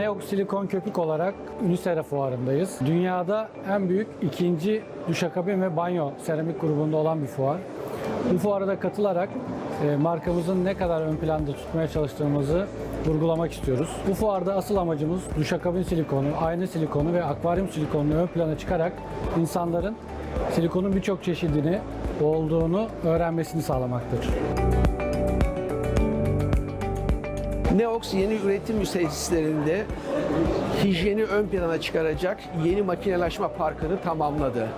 Neox Silikon Köpük olarak Unisera fuarındayız. Dünyada en büyük ikinci duşakabin ve banyo seramik grubunda olan bir fuar. Bu fuara da katılarak e, markamızın ne kadar ön planda tutmaya çalıştığımızı vurgulamak istiyoruz. Bu fuarda asıl amacımız duşakabin silikonu, ayna silikonu ve akvaryum silikonunu ön plana çıkarak insanların silikonun birçok çeşidini olduğunu öğrenmesini sağlamaktır. Neox yeni üretim tesislerinde hijyeni ön plana çıkaracak yeni makinelaşma parkını tamamladı.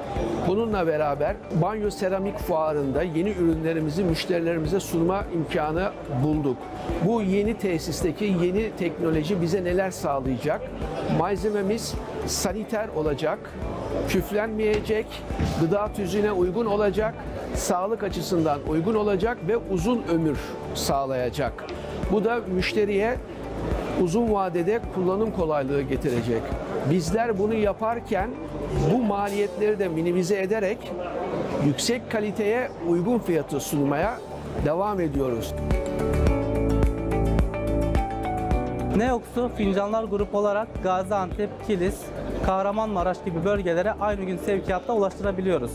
Bununla beraber banyo seramik fuarında yeni ürünlerimizi müşterilerimize sunma imkanı bulduk. Bu yeni tesisteki yeni teknoloji bize neler sağlayacak? Malzememiz saniter olacak, küflenmeyecek, gıda tüzüğüne uygun olacak, sağlık açısından uygun olacak ve uzun ömür sağlayacak. Bu da müşteriye uzun vadede kullanım kolaylığı getirecek. Bizler bunu yaparken bu maliyetleri de minimize ederek yüksek kaliteye uygun fiyatı sunmaya devam ediyoruz. Neox'u Fincanlar Grup olarak Gaziantep, Kilis, Kahramanmaraş gibi bölgelere aynı gün sevkiyatta ulaştırabiliyoruz.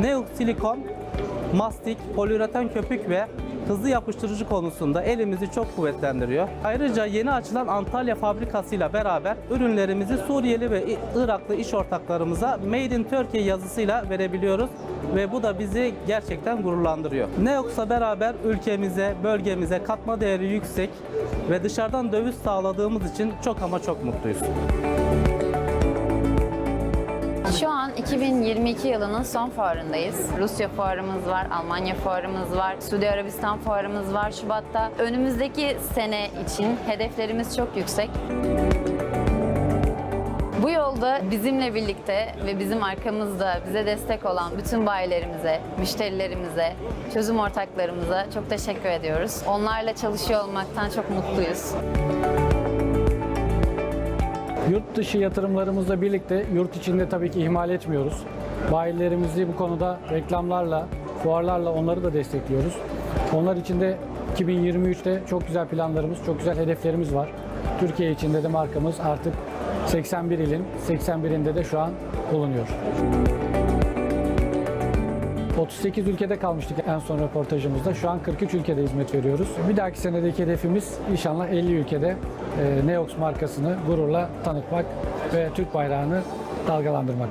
Neox silikon, mastik, poliüreten köpük ve hızlı yapıştırıcı konusunda elimizi çok kuvvetlendiriyor. Ayrıca yeni açılan Antalya fabrikasıyla beraber ürünlerimizi Suriyeli ve Iraklı iş ortaklarımıza Made in Turkey yazısıyla verebiliyoruz ve bu da bizi gerçekten gururlandırıyor. Neox'la beraber ülkemize, bölgemize katma değeri yüksek ve dışarıdan döviz sağladığımız için çok ama çok mutluyuz. Şu an 2022 yılının son fuarındayız. Rusya fuarımız var, Almanya fuarımız var, Suudi Arabistan fuarımız var Şubat'ta. Önümüzdeki sene için hedeflerimiz çok yüksek. Bu yolda bizimle birlikte ve bizim arkamızda bize destek olan bütün bayilerimize, müşterilerimize, çözüm ortaklarımıza çok teşekkür ediyoruz. Onlarla çalışıyor olmaktan çok mutluyuz. Yurt dışı yatırımlarımızla birlikte yurt içinde tabii ki ihmal etmiyoruz. Bayilerimizi bu konuda reklamlarla, fuarlarla onları da destekliyoruz. Onlar için de 2023'te çok güzel planlarımız, çok güzel hedeflerimiz var. Türkiye içinde de markamız artık 81 ilin 81'inde de şu an bulunuyor. 38 ülkede kalmıştık en son röportajımızda. Şu an 43 ülkede hizmet veriyoruz. Bir dahaki senedeki hedefimiz inşallah 50 ülkede e, Neox markasını gururla tanıtmak ve Türk bayrağını dalgalandırmak.